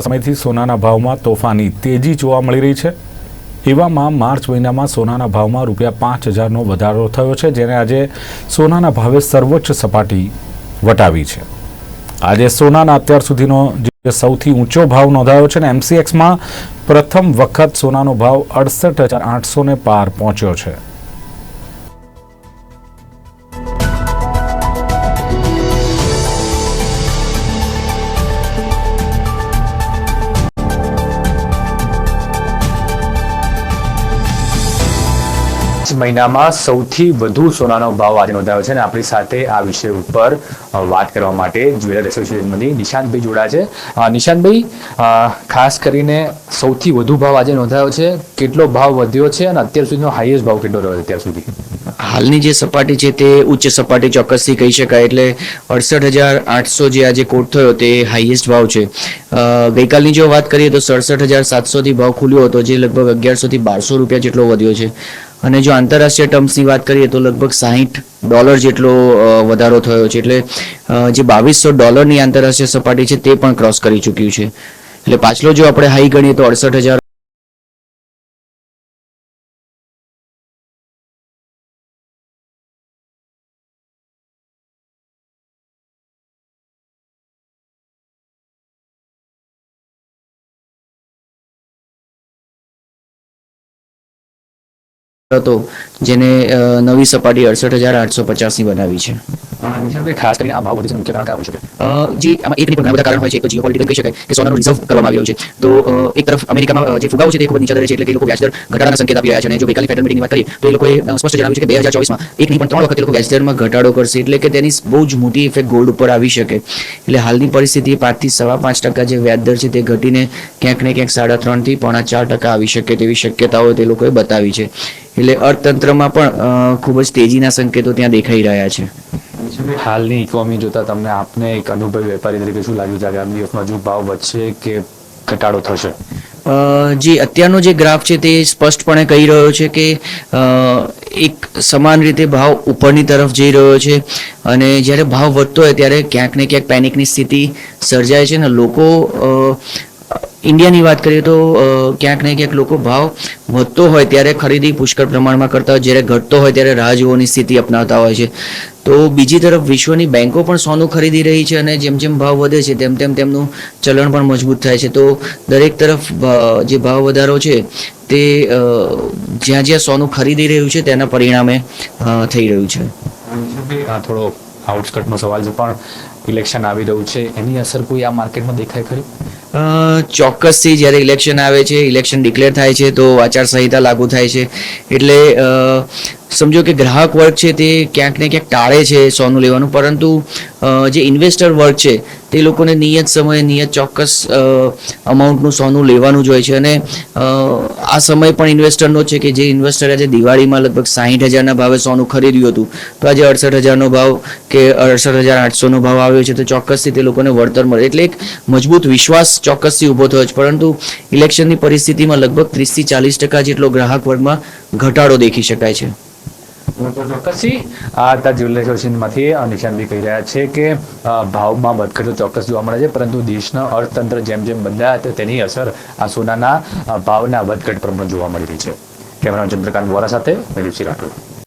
સમયથી સોનાના ભાવમાં તોફાની તેજી જોવા મળી રહી છે. એવામાં માર્ચ મહિનામાં સોનાના ભાવમાં રૂપિયા પાંચ હજારનો વધારો થયો છે, જેને આજે સોનાના ભાવે સર્વોચ્ચ સપાટી વટાવી છે. આજે સોનાના અત્યાર સુધીનો જે સૌથી ઊંચો ભાવ નોંધાયો છે ને, એમસીએક્સમાં પ્રથમ વખત સોનાનો ભાવ અડસઠ હજાર આઠસોને પાર પહોંચ્યો છે. મહિનામાં સૌથી વધુ સોનાનો ભાવ આજે નોંધાયો છે અને આપણી સાથે આ વિષય ઉપર વાત કરવા માટે જ્વેલર એસોસિએશનમાંથી નિશાંતભાઈ જોડા છે. નિશાંતભાઈ ખાસ કરીને સૌથી વધુ ભાવ આજે નોંધાયો છે. કેટલો ભાવ વધ્યો છે અને અત્યાર સુધીનો હાઈએસ્ટ ભાવ કેટલો રહ્યો અત્યાર સુધી? હાલની જે સપાટી છે તે ઉચ્ચ સપાટી ચોક્કસથી કહી શકાય એટલે અડસઠ હજાર આઠસો જે આજે કોટ થયો તે હાઈએસ્ટ ભાવ છે. ગઈકાલની જો વાત કરીએ તો સડસઠ હજાર સાતસોથી ભાવ ખુલ્યો હતો જે લગભગ અગિયારસોથી બારસો રૂપિયા જેટલો વધ્યો છે. અને જો આંતરરાષ્ટ્રીય ટર્મ્સની વાત કરીએ તો લગભગ સાહીઠ ડોલર જેટલો વધારો થયો છે. એટલે જે બાવીસો ડોલરની આંતરરાષ્ટ્રીય સપાટી છે તે પણ ક્રોસ કરી ચૂક્યું છે. એટલે પાછલો જો આપણે હાઈ ગણીએ તો અડસઠ હજાર હતો, જેને નવી સપાટી અડસઠ હજાર આઠસો પચાસની બનાવી છે. ખાસ કરીને આ ભાવ વધે મુખ્ય કારણ કારણ છે? જે આમાં એક ઘણા બધા કારણ હોય છે, એક તો જીઓપોલિટિકલ કહી શકાય કે સોનાનું રિઝર્વ કરવામાં આવ્યો છે. તો એક તરફ અમેરિકામાં જે ફુગાવો છે તે ખૂબ નીચા દરે છે એટલે કે લોકો વ્યાજદર ઘટાડાના સંકેત આપી રહ્યા છે અને જો ગઈકાલે ફેડરલ મીટિંગની વાત કરીએ, તો એ લોકોએ સ્પષ્ટ જણાવ્યું છે કે બે હજાર ચોવીસમાં એક નહીં પણ ત્રણ વખત એ લોકો વ્યાજદરમાં ઘટાડો કરશે એટલે કે તેની બહુ જ મોટી ઇફેક્ટ ગોલ્ડ ઉપર આવી શકે. એટલે હાલની પરિસ્થિતિ પાંચથી સવા પાંચ ટકા જે વ્યાજદર છે તે ઘટીને ક્યાંક ને ક્યાંક સાડા ત્રણથી પોણા ચાર ટકા આવી શકે તેવી શક્યતાઓ તે લોકોએ બતાવી છે. એટલે અર્થતંત્રમાં પણ ખૂબ જ તેજીના સંકેતો ત્યાં દેખાઈ રહ્યા છે. હાલની ઇકોનોમી જોતા તમને આપને એક અનુભવી વેપારી તરીકે શું લાગ્યું? છે આગામી દિવસમાં હજુ ભાવ વધશે કે ઘટાડો થશે? જે અત્યારનો જે ગ્રાફ છે તે સ્પષ્ટપણે કહી રહ્યો છે કે એક સમાન રીતે ભાવ ઉપરની તરફ જઈ રહ્યો છે અને જ્યારે ભાવ વધતો હોય ત્યારે ક્યાંક ને ક્યાંક પેનિકની સ્થિતિ સર્જાય છે ને લોકો ઇન્ડિયાની વાત કરીએ તો ક્યાંક ને ક્યાંક લોકો ભાવ વધતો હોય ત્યારે ખરીદી પુષ્કળ પ્રમાણમાં કરતા હોય, જ્યારે ઘટતો હોય ત્યારે રાહ જોવાની સ્થિતિ અપનાવતા હોય છે. તો બીજી તરફ વિશ્વની બેન્કો પણ સોનું ખરીદી રહી છે અને જેમ જેમ ભાવ વધે છે, તેમ તેમ તેમનું ચલણ પણ મજબૂત થાય છે. તો દરેક તરફ જે ભાવ વધારો છે તે જ્યાં જ્યાં સોનું ખરીદી રહ્યું છે તેના પરિણામે થઈ રહ્યું છે. થોડો આઉટસ્કટનો સવાલ છે, પણ ઇલેક્શન આવી રહ્યું છે. એની અસર કોઈ આ માર્કેટમાં દેખાય ખરી? ચોક્કસથી જ્યારે ઇલેક્શન આવે છે ઇલેક્શન ડિક્લેર થાય છે, તો આચારસંહિતા લાગુ થાય છે. એટલે સમજો કે ગ્રાહક વર્ગ છે તે ક્યાંક ને ક્યાંક ટાળે છે સોનું લેવાનું, પરંતુ જે ઇન્વેસ્ટર વર્ગ છે તે લોકોને નિયત સમયે, નિયત ચોક્કસ અમાઉન્ટનું સોનું લેવાનું જ હોય છે અને આ સમય પણ ઇન્વેસ્ટરનો છે કે જે ઇન્વેસ્ટરે આજે દિવાળીમાં લગભગ સાહીઠ હજારના ભાવે સોનું ખરીદ્યું હતું. તો આજે અડસઠ હજારનો ભાવ કે અડસઠ હજાર આઠસોનો ભાવ આવ્યો છે તો ચોક્કસથી તે લોકોને વળતર મળે. એટલે એક મજબૂત વિશ્વાસ ચોક્કસથી ઊભો થયો છે. પરંતુ ઇલેક્શનની પરિસ્થિતિમાં લગભગ ત્રીસથી ચાલીસ ટકા જેટલો ગ્રાહક વર્ગમાં ઘટાડો દેખી શકાય છે. ચોક્કસથી આ હતા જ્વેલરી એસોસિએશનમાંથી નિશાનભાઈ કહી રહ્યા છે કે ભાવમાં વધઘટ તો ચોક્કસ જોવા મળે છે, પરંતુ દેશના અર્થતંત્ર જેમ જેમ બદલાયા તો તેની અસર આ સોનાના ભાવના વધઘટ પર પણ જોવા મળી રહી છે. કેમેરામેન ચંદ્રકાંત વોરા સાથે મેં રુચિ રાઠોડ.